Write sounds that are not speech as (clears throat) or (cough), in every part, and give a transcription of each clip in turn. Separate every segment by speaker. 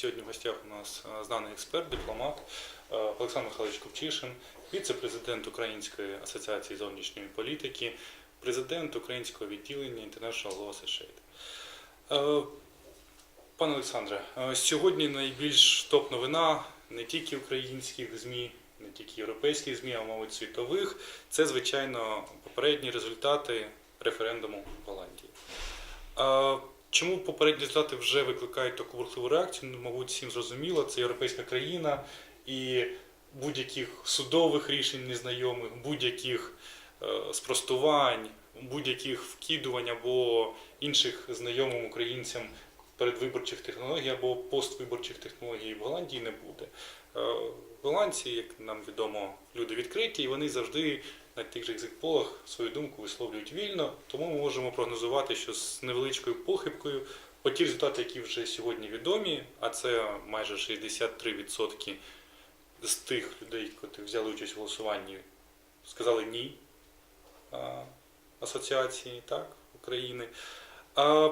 Speaker 1: Сьогодні в гостях у нас е, знаний експерт, дипломат е, Олександр Михайлович Купчишин, віце-президент Української асоціації зовнішньої політики, президент українського відділення International Law Associate. Е, Пане Олександре, сьогодні найбільш топ-новина не тільки українських ЗМІ, не тільки європейських ЗМІ, а мабуть світових. Це, звичайно, попередні результати референдуму в Голландії. Чому попередні результати вже викликають таку бурхливу реакцію? Ну, мабуть, всім зрозуміло, це європейська країна і будь-яких судових рішень незнайомих, будь-яких е, спростувань, будь-яких вкидувань або інших знайомим українцям передвиборчих технологій або поствиборчих технологій в Голландії не буде. Е, Голландці, як нам відомо, люди відкриті, і вони завжди на тих же екзитполах свою думку висловлюють вільно, тому ми можемо прогнозувати, що з невеличкою похибкою по ті результати, які вже сьогодні відомі, а це майже 63% з тих людей, які взяли участь у голосуванні, сказали ні асоціації так, України. А,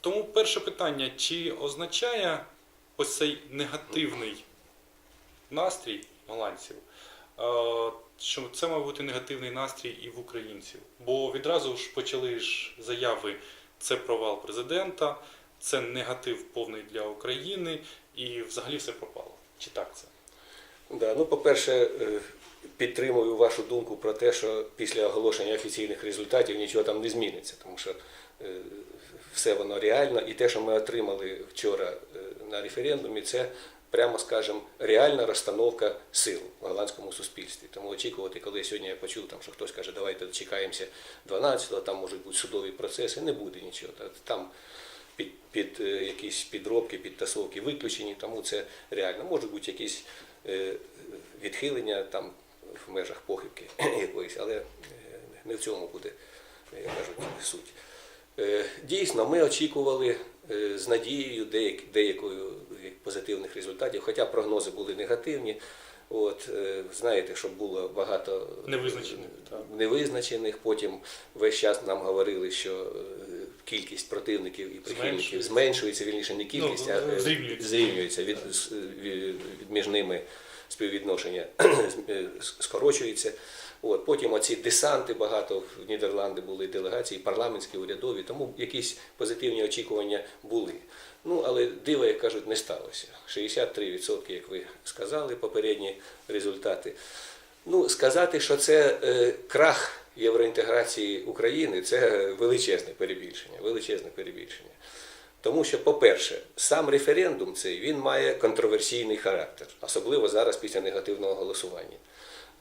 Speaker 1: тому перше питання: чи означає ось цей негативний настрій голландців? Що це має бути негативний настрій і в українців. Бо відразу ж почали ж заяви: це провал президента, це негатив повний для України, і взагалі все пропало. Чи так це?
Speaker 2: Да, ну, по-перше, е, підтримую вашу думку про те, що після оголошення офіційних результатів нічого там не зміниться, тому що е, все воно реально, і те, що ми отримали вчора е, на референдумі, це, прямо скажемо, реальна розстановка сил в голландському суспільстві. Тому очікувати, коли сьогодні я почув, там, що хтось каже, давайте дочекаємося 12-го, там можуть бути судові процеси, не буде нічого. Там під, під е, якісь підробки, підтасовки виключені, тому це реально. Можуть бути якісь е, відхилення там в межах похибки (clears throat) якоїсь, але е, не в цьому буде, як кажуть, суть. Дійсно, ми очікували з надією деяк- деякою позитивних результатів, хоча прогнози були негативні. От, е, знаєте, що було багато
Speaker 1: Невизначених,
Speaker 2: невизначених. Потім весь час нам говорили, що е, кількість противників і прихильників
Speaker 1: Зменшується.
Speaker 2: вірніше не кількість,
Speaker 1: Ну,
Speaker 2: а е,
Speaker 1: зрівнюється.
Speaker 2: зрівнюється від, від, між ними співвідношення (clears throat) е, скорочується. От, потім оці десанти багато в Нідерланди були делегації, парламентські, урядові, тому якісь позитивні очікування були. Ну, але дива, як кажуть, не сталося. 63%, як ви сказали, попередні результати. Ну, сказати, що це е, крах євроінтеграції України, це величезне перебільшення. Величезне перебільшення. Тому що, по-перше, сам референдум цей він має контроверсійний характер, особливо зараз після негативного голосування.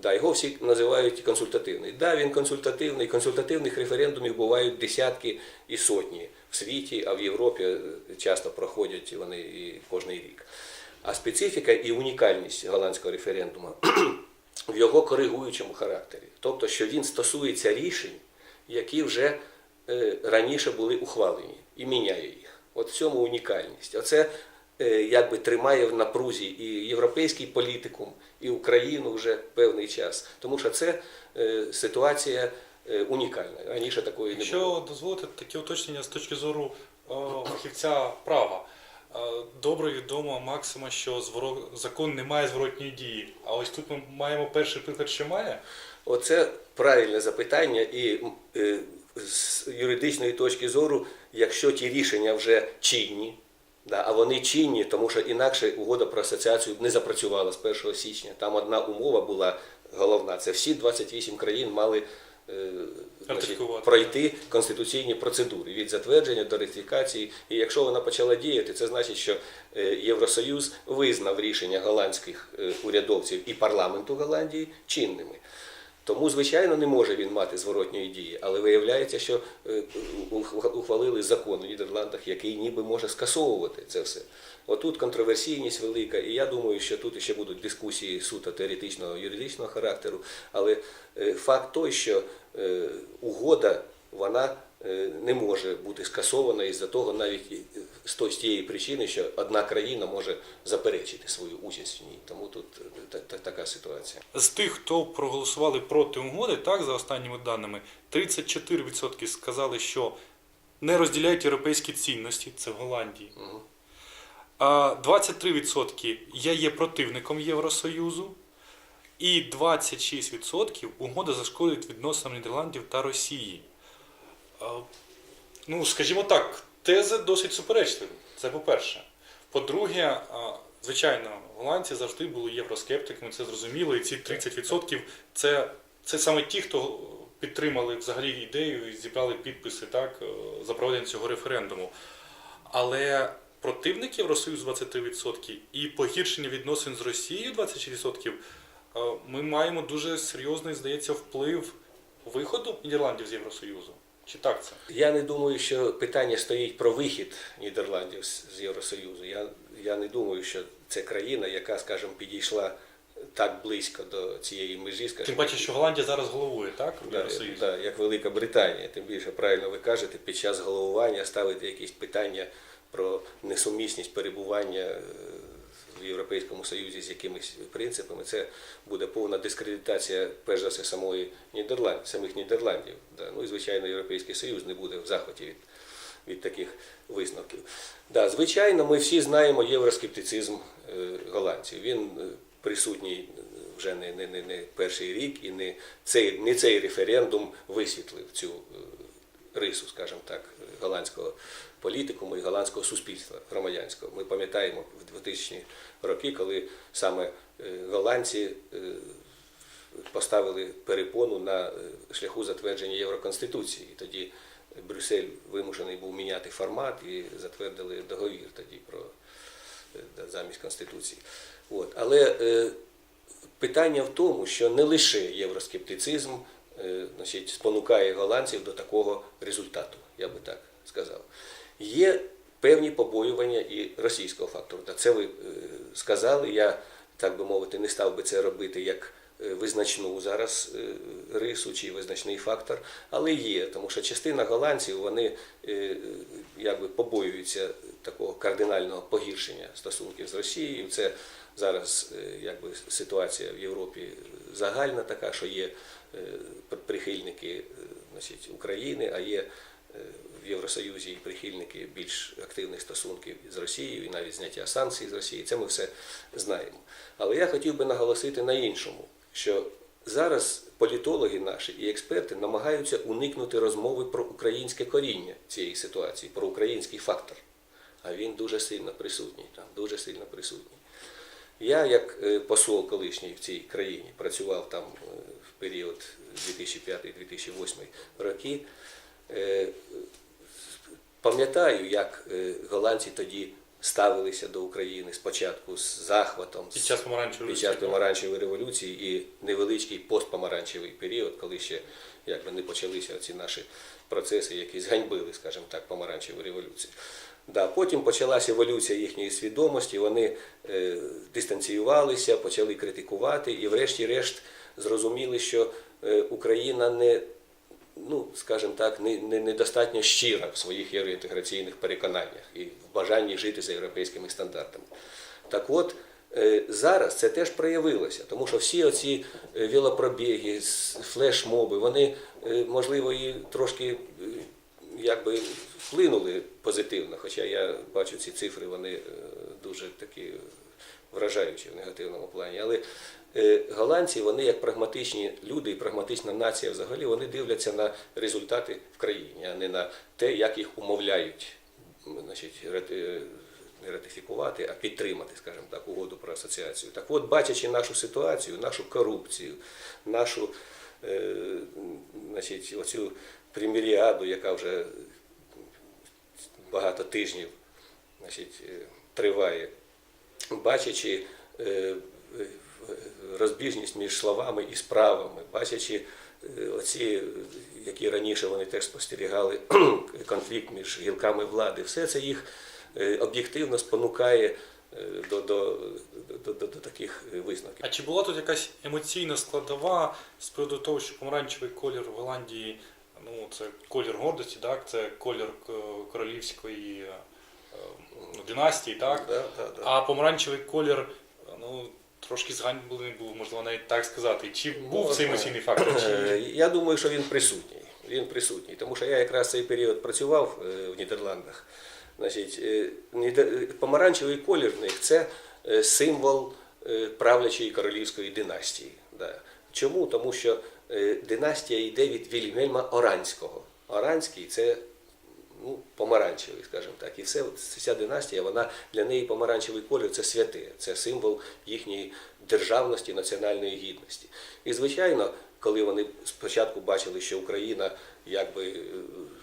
Speaker 2: Да, його всі називають консультативний. Да, він консультативний. Консультативних референдумів бувають десятки і сотні в світі, а в Європі е, часто проходять вони і кожний рік. А специфіка і унікальність голландського референдуму (clears throat) в його коригуючому характері. Тобто, що він стосується рішень, які вже е, раніше були ухвалені, і міняє їх. От в цьому унікальність. Оце якби тримає в напрузі і європейський політикум, і Україну вже певний час. Тому що це е, ситуація е, унікальна. Раніше такої не було.
Speaker 1: Якщо дозволити таке уточнення з точки зору е, фахівця права. Е, Добре відомо Максима, що зворо- закон не має зворотньої дії. А ось тут ми маємо перший приклад, що має.
Speaker 2: Оце правильне запитання, і е, з юридичної точки зору, якщо ті рішення вже чинні, да, а вони чинні, тому що інакше угода про асоціацію не запрацювала з 1 січня. Там одна умова була головна: це всі 28 країн мали. е, Значить, пройти конституційні процедури від затвердження до ратифікації. І якщо вона почала діяти, це значить, що е, Євросоюз визнав рішення голландських е, урядовців і парламенту Голландії чинними. Тому, звичайно, не може він мати зворотньої дії, але виявляється, що е, ухвалили закон у Нідерландах, який ніби може скасовувати це все. Отут контроверсійність велика, і я думаю, що тут ще будуть дискусії суто теоретичного юридичного характеру. Але е, факт той, що е, угода вона е, не може бути скасована із-за того, навіть е, з тієї причини, що одна країна може заперечити свою участь в ній. Тому тут е, та- та- така ситуація.
Speaker 1: З тих, хто проголосували проти угоди, так, за останніми даними, 34% сказали, що не розділяють європейські цінності, це в Голландії. А 23% я є противником Євросоюзу, і 26% угода зашкодить відносинам Нідерландів та Росії. Ну, скажімо так, тези досить суперечливі. Це по-перше. По-друге, звичайно, голландці завжди були євроскептиками, це зрозуміло, і ці 30% це, це саме ті, хто підтримали взагалі ідею і зібрали підписи так, е, за проведення цього референдуму. Але противник Євросоюзу 23% і погіршення відносин з Росією 26% е, ми маємо дуже серйозний, здається, вплив виходу Нідерландів з Євросоюзу. Чи так це?
Speaker 2: Я не думаю, що питання стоїть про вихід Нідерландів з Євросоюзу. Я, я не думаю, що це країна, яка, скажімо, підійшла так близько до цієї межі, скажімо.
Speaker 1: Тим паче, що Голландія зараз головує, так? В
Speaker 2: Да, да, як Велика Британія. Тим більше правильно ви кажете, під час головування ставити якісь питання про несумісність перебування е, в Європейському Союзі з якимись принципами, це буде повна дискредитація, перш за все, самої Нідерланд, самих Нідерландів. Да. Ну і звичайно, Європейський Союз не буде в захваті від, від таких висновків. Да, звичайно, ми всі знаємо євроскептицизм е, голландців. Він е, присутній вже не, не, не, не перший рік, і не цей, не цей референдум висвітлив цю е, рису, скажімо так, голландського політикуму і голландського суспільства громадянського. Ми пам'ятаємо в 2000-ні роки, коли саме е, голландці е, поставили перепону на е, шляху затвердження Євроконституції. І тоді Брюссель вимушений був міняти формат і затвердили договір тоді про замість Конституції. От. Але е, питання в тому, що не лише євроскептицизм е, значить, спонукає голландців до такого результату, я би так сказав. Є певні побоювання і російського фактору. Та це ви е, сказали. Я, так би мовити, не став би це робити як е, визначну зараз е, рису чи визначний фактор, але є, тому що частина голландців вони якби побоюються такого кардинального погіршення стосунків з Росією. Це зараз якби ситуація в Європі загальна така, що є прихильники значить, України, а є в Євросоюзі і прихильники більш активних стосунків з Росією і навіть зняття санкцій з Росії. Це ми все знаємо. Але я хотів би наголосити на іншому, що зараз політологи наші і експерти намагаються уникнути розмови про українське коріння цієї ситуації, про український фактор. А він дуже сильно присутній там, дуже сильно присутній. Я, як е, посол колишній в цій країні, працював там е, в період 2005-2008 роки. Пам'ятаю, як е, голландці тоді ставилися до України спочатку з захватом,
Speaker 1: Під час помаранчевої
Speaker 2: під час помаранчевої революції і невеличкий постпомаранчевий період, коли ще якби не почалися ці наші процеси, які зганьбили, скажімо так, помаранчеву революцію. Да, потім почалася еволюція їхньої свідомості, вони е, дистанціювалися, почали критикувати і, врешті-решт, зрозуміли, що е, Україна не ну, скажімо так, не, не, недостатньо щира в своїх євроінтеграційних переконаннях і в бажанні жити за європейськими стандартами. Так от, е, зараз це теж проявилося, тому що всі оці е, велопробіги, флешмоби, вони, е, можливо, і трошки якби вплинули позитивно, хоча я бачу ці цифри, вони дуже такі вражаючі в негативному плані. Але голландці, вони як прагматичні люди і прагматична нація взагалі, вони дивляться на результати в країні, а не на те, як їх умовляють значить, е, не ратифікувати, а підтримати, скажімо так, угоду про асоціацію. Так от, бачачи нашу ситуацію, нашу корупцію, нашу е, значить, оцю приміріаду, яка вже багато тижнів значить, е, триває, бачачи е, е, розбіжність між словами і справами, бачачи е, оці, е, які раніше вони теж спостерігали, (clears throat) конфлікт між гілками влади, все це їх е, об'єктивно спонукає е, до, до, до, до, до таких е, висновків.
Speaker 1: А чи була тут якась емоційна складова з приводу того, що помаранчевий колір в Голландії, ну це колір гордості, так, це колір королівської е, ну, династії, так?
Speaker 2: Да, да, да.
Speaker 1: А помаранчевий колір, ну, трошки зганьблений був, можливо, навіть так сказати. Чи був цей емоційний фактор? Чи... (clears throat)
Speaker 2: Я думаю, що він присутній. Він присутній, тому що я якраз цей період працював е, в Нідерландах. Значить, е, помаранчевий колір в них це е, символ правлячої королівської династії. Чому? Тому що династія йде від Вільгельма Оранського. Оранський це ну, помаранчевий, скажімо так. І все, ця династія, вона для неї помаранчевий колір це святе, це символ їхньої державності, національної гідності. І звичайно, коли вони спочатку бачили, що Україна якби е,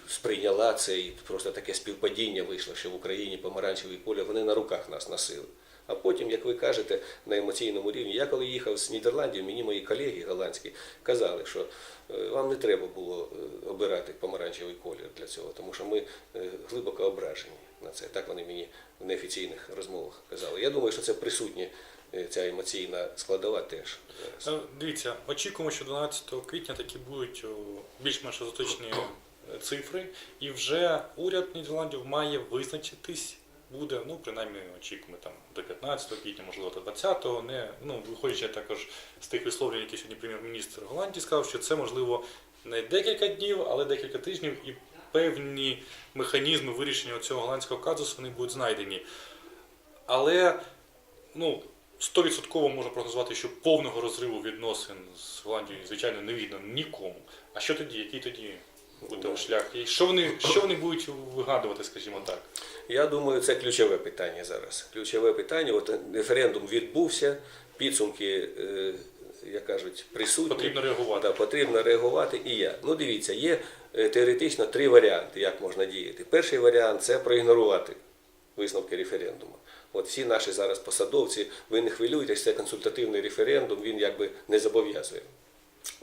Speaker 2: сприйняла це і просто таке співпадіння вийшло, що в Україні помаранчевий колір, вони на руках нас носили. А потім, як ви кажете, на емоційному рівні, я коли їхав з Нідерландів, мені мої колеги голландські казали, що е, вам не треба було е, обирати помаранчевий колір для цього, тому що ми е, глибоко ображені на це. Так вони мені в неофіційних розмовах казали. Я думаю, що це присутня е, ця емоційна складова теж.
Speaker 1: Дивіться, очікуємо, що 12 квітня такі будуть більш-менш остаточні цифри, і вже уряд Нідерландів має визначитись. Буде, ну принаймні очікуємо там до 15 квітня, можливо, до 20-го. Не ну виходячи також з тих висловлень, які сьогодні прем'єр-міністр Голландії сказав, що це можливо не декілька днів, але декілька тижнів, і певні механізми вирішення цього голландського казусу вони будуть знайдені. Але ну, 100% можна прогнозувати, що повного розриву відносин з Голландією, звичайно, не видно нікому. А що тоді? Який тоді буде шлях? І що вони, що вони будуть вигадувати, скажімо так?
Speaker 2: Я думаю, це ключове питання зараз. Ключове питання. От референдум відбувся, підсумки, е, як кажуть, присутні.
Speaker 1: Потрібно реагувати.
Speaker 2: Да, потрібно реагувати і як. Ну, дивіться, є е, теоретично три варіанти, як можна діяти. Перший варіант це проігнорувати висновки референдуму. От всі наші зараз посадовці, ви не хвилюйтесь, це консультативний референдум, він якби не зобов'язує.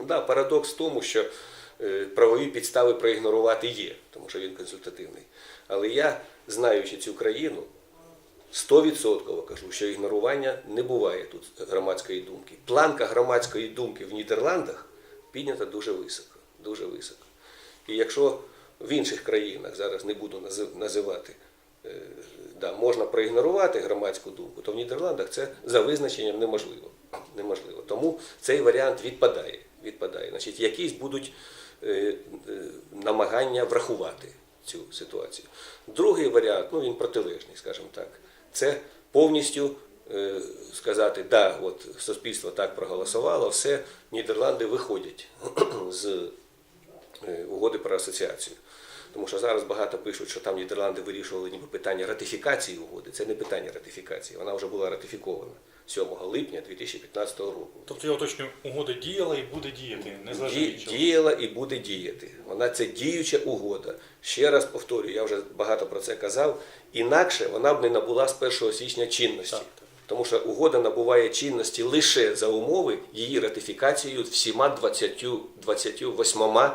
Speaker 2: Да, парадокс в тому, що правові підстави проігнорувати є, тому що він консультативний. Але я, знаючи цю країну, 100% кажу, що ігнорування не буває тут громадської думки. Планка громадської думки в Нідерландах піднята дуже високо. Дуже високо. І якщо в інших країнах зараз не буду нази- називати, е, да, можна проігнорувати громадську думку, то в Нідерландах це за визначенням неможливо. неможливо. Тому цей варіант відпадає. відпадає. Значить, якісь будуть е, е, намагання врахувати цю ситуацію. Другий варіант, ну він протилежний, скажімо так, це повністю е, сказати, да, от суспільство так проголосувало, все, Нідерланди виходять з е, угоди про асоціацію. Тому що зараз багато пишуть, що там Нідерланди вирішували ніби питання ратифікації угоди. Це не питання ратифікації, вона вже була ратифікована 7 липня 2015 року.
Speaker 1: Тобто я уточнюю, угода діяла і буде діяти,
Speaker 2: Ді-
Speaker 1: незважаючи.
Speaker 2: діяла і буде діяти. Вона це діюча угода. Ще раз повторюю, я вже багато про це казав. Інакше вона б не набула з 1 січня чинності.
Speaker 1: Так.
Speaker 2: Тому що угода набуває чинності лише за умови її ратифікацією всіма 20, 28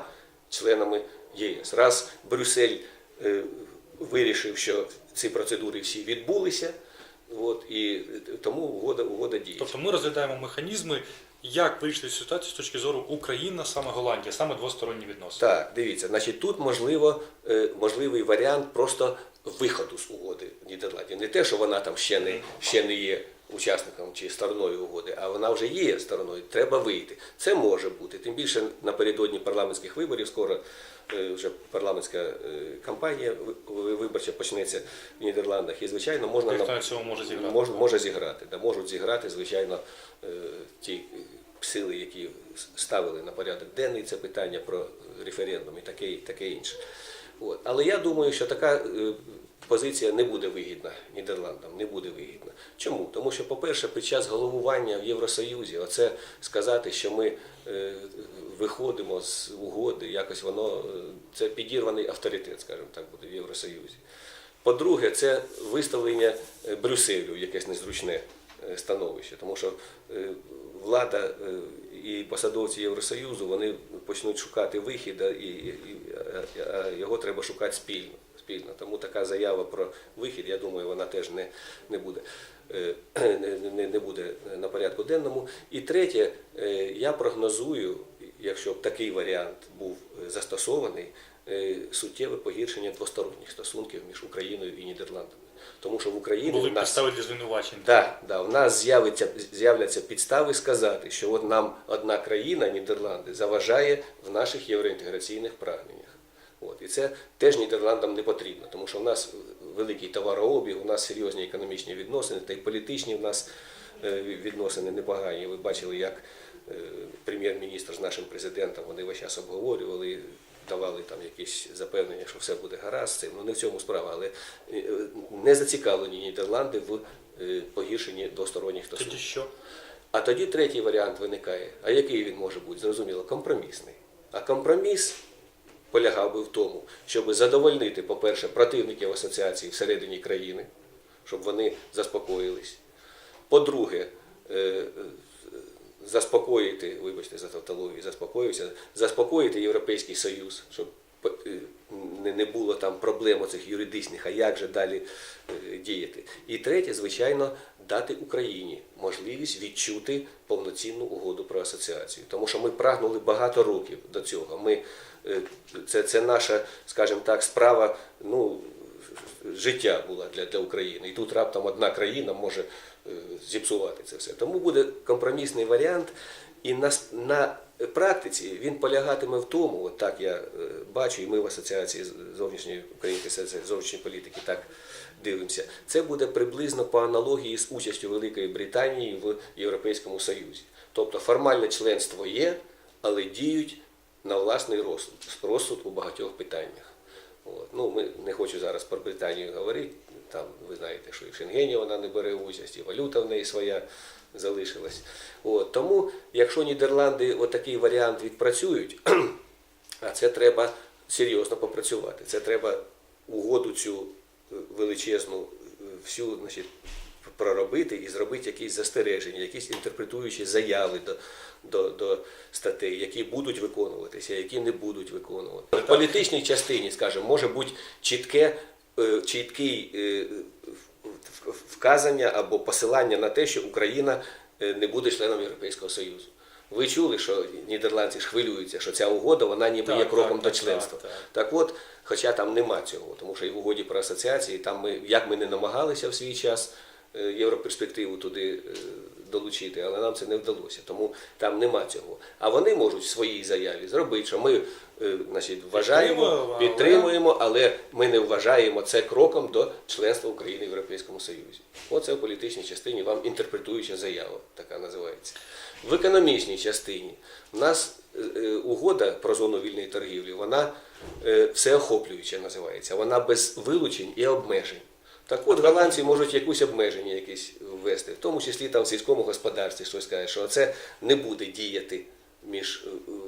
Speaker 2: членами ЄС. Раз Брюссель е, вирішив, що ці процедури всі відбулися, от, і тому угода, угода діє.
Speaker 1: Тобто ми розглядаємо механізми, як вирішити ситуацію з точки зору Україна, саме Голландія, саме двосторонні відносини.
Speaker 2: Так, дивіться, значить тут можливо, е, можливий варіант просто виходу з угоди Нідерландів. Не те, що вона там ще не, ще не є учасником чи стороною угоди, а вона вже є стороною, треба вийти. Це може бути. Тим більше напередодні парламентських виборів, скоро вже парламентська е, кампанія ви- виборча почнеться в Нідерландах. І, звичайно, можна
Speaker 1: Хто
Speaker 2: на-
Speaker 1: на цього може зіграти?
Speaker 2: Може, може зіграти. Да, можуть зіграти, звичайно, е, ті е, сили, які ставили на порядок денний це питання про референдум і таке, таке інше. От. Але я думаю, що така е, позиція не буде вигідна Нідерландам, не буде вигідна. Чому? Тому що, по-перше, під час головування в Євросоюзі, оце сказати, що ми е, виходимо з угоди, якось воно е, це підірваний авторитет, скажімо так, буде в Євросоюзі. По-друге, це виставлення е, Брюсселю якесь незручне становище, тому що влада і посадовці Євросоюзу вони почнуть шукати вихід, і, його треба шукати спільно. Спільно. Тому така заява про вихід, я думаю, вона теж не, не буде. е, Не, не, буде на порядку денному. І третє, е, я прогнозую, якщо б такий варіант був е, застосований, суттєве погіршення двосторонніх стосунків між Україною і Нідерландами. Тому що в Україні
Speaker 1: Були
Speaker 2: в нас
Speaker 1: підстави для звинувачень.
Speaker 2: Да, да, в нас з'явиться, з'являться підстави сказати, що от нам одна країна, Нідерланди, заважає в наших євроінтеграційних прагненнях. От. І це теж Нідерландам не потрібно, тому що в нас великий товарообіг, у нас серйозні економічні відносини, та й політичні в нас е, відносини непогані. Ви бачили, як е, прем'єр-міністр з нашим президентом вони весь час обговорювали, давали там якісь запевнення, що все буде гаразд цим. Ну не в цьому справа, але е, не зацікавлені Нідерланди в погіршенні двосторонніх
Speaker 1: Тоді
Speaker 2: стосунків.
Speaker 1: що?
Speaker 2: А тоді третій варіант виникає. А який він може бути? Зрозуміло, компромісний. А компроміс полягав би в тому, щоб задовольнити, по-перше, противників асоціації всередині країни, щоб вони заспокоїлись. По-друге, е, е, заспокоїти, вибачте за тавтологію, заспокоївся, заспокоїти Європейський Союз, щоб е, не- було там проблем оцих юридичних, а як же далі діяти. І третє, звичайно, дати Україні можливість відчути повноцінну угоду про асоціацію. Тому що ми прагнули багато років до цього. Ми, е, це, це наша, скажімо так, справа ну, життя була для, для України. І тут раптом одна країна може е, зіпсувати це все. Тому буде компромісний варіант. І на, на практиці він полягатиме в тому, от так я е, бачу, і ми в Асоціації зовнішньої української зовнішньої політики так дивимося. Це буде приблизно по аналогії з участю Великої Британії в Європейському Союзі. Тобто формальне членство є, але діють на власний розсуд, розсуд у багатьох питаннях. От. Ну, ми не хочу зараз про Британію говорити. Там ви знаєте, що і в Шенгені вона не бере участь, і валюта в неї своя залишилась. От. Тому, якщо Нідерланди отакий варіант відпрацюють, (clears throat) а це треба серйозно попрацювати. Це треба угоду цю величезну е, всю значить, проробити і зробити якісь застереження, якісь інтерпретуючі заяви до, до, до статей, які будуть виконуватися, які не будуть виконувати. В політичній частині, скажімо, може бути чітке, е, чіткий е, вказання або посилання на те, що Україна не буде членом Європейського Союзу. Ви чули, що нідерландці ж хвилюються, що ця угода вона ніби
Speaker 1: Так,
Speaker 2: є кроком
Speaker 1: так,
Speaker 2: до членства.
Speaker 1: так, так.
Speaker 2: Так от, хоча там нема цього, тому що і в угоді про асоціації, там ми, як ми не намагалися в свій час е, європерспективу туди е, долучити, але нам це не вдалося. Тому там нема цього. А вони можуть в своїй заяві зробити, що ми значить, вважаємо,
Speaker 1: Підтримуємо, але-
Speaker 2: ми не вважаємо це кроком до членства України в Європейському Союзі. Оце в політичній частині вам інтерпретуюча заява, така називається. В економічній частині в нас е, е, угода про зону вільної торгівлі, вона е, всеохоплююча називається, вона без вилучень і обмежень. Так от голландці можуть якусь обмеження якісь ввести, в тому числі там в сільському господарстві щось каже, що це не буде діяти між е, е, е,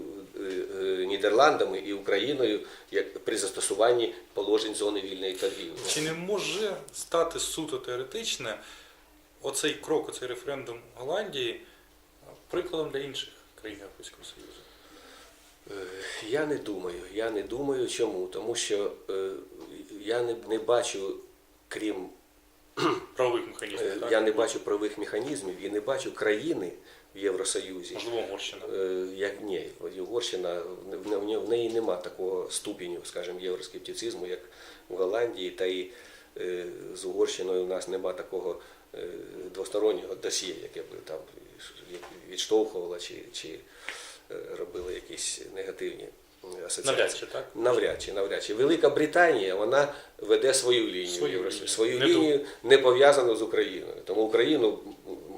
Speaker 2: Нідерландами і Україною як при застосуванні положень зони вільної торгівлі.
Speaker 1: Чи не може стати суто теоретичне оцей крок, оцей референдум Голландії прикладом для інших країн Європейського Союзу?
Speaker 2: Е, Я не думаю. Я не думаю. Чому? Тому що е, я не, не бачу, крім
Speaker 1: Правових
Speaker 2: е,
Speaker 1: механізмів, так?
Speaker 2: не бачу правових механізмів і не бачу країни в Євросоюзі.
Speaker 1: Можливо, Угорщина.
Speaker 2: Е, Як ні, Угорщина в не- в не- в неї нема такого ступеню, скажімо, євроскептицизму, як в Голландії, та і е, з Угорщиною у нас нема такого е, двостороннього досьє, яке б там відштовхувало чи, чи робило якісь негативні асоціації.
Speaker 1: Навряд чи, так?
Speaker 2: Навряд чи, навряд чи. Велика Британія вона веде свою лінію,
Speaker 1: Свою
Speaker 2: свою
Speaker 1: Не
Speaker 2: лінію не пов'язану з Україною. Тому Україну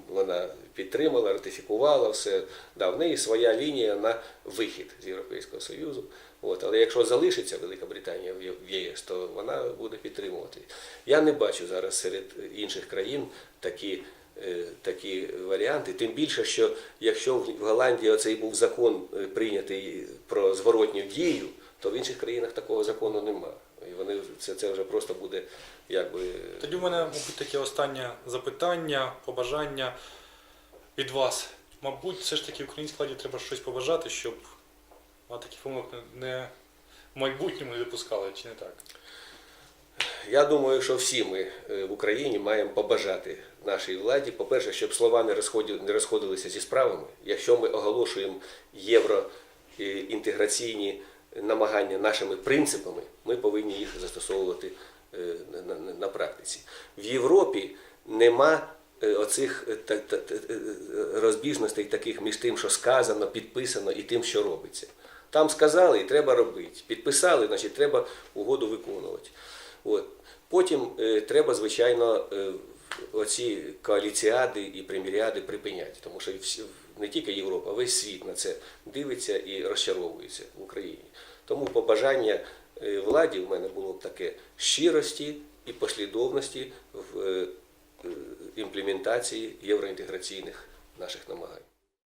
Speaker 2: вона підтримала, ратифікувала все. Да, в своя лінія на вихід з Європейського Союзу. От, але якщо залишиться Велика Британія в ЄС, то вона буде підтримувати. Я не бачу зараз серед інших країн такі, е, такі варіанти. Тим більше, що якщо в Голландії оцей був закон е, прийнятий про зворотню дію, то в інших країнах такого закону нема. І вони це, це вже просто буде якби.
Speaker 1: Тоді в мене, мабуть, таке останнє запитання, побажання від вас. Мабуть, все ж таки українській владі треба щось побажати, щоб таких помилок не- в майбутньому не допускали, чи не так?
Speaker 2: Я думаю, що всі ми е, в Україні маємо побажати нашій владі, по-перше, щоб слова не розходи- не розходилися зі справами. Якщо ми оголошуємо євроінтеграційні намагання нашими принципами, ми повинні їх застосовувати е, на, практиці. В Європі нема оцих е, та- та- е, розбіжностей таких між тим, що сказано, підписано, і тим, що робиться. Там сказали, і треба робити. Підписали, значить, треба угоду виконувати. От. Потім е, треба, звичайно, е, оці коаліціади і преміріади припиняти, тому що не тільки Європа, а весь світ на це дивиться і розчаровується в Україні. Тому побажання е, владі в мене було б таке щирості і послідовності в е, е, імплементації євроінтеграційних наших намагань.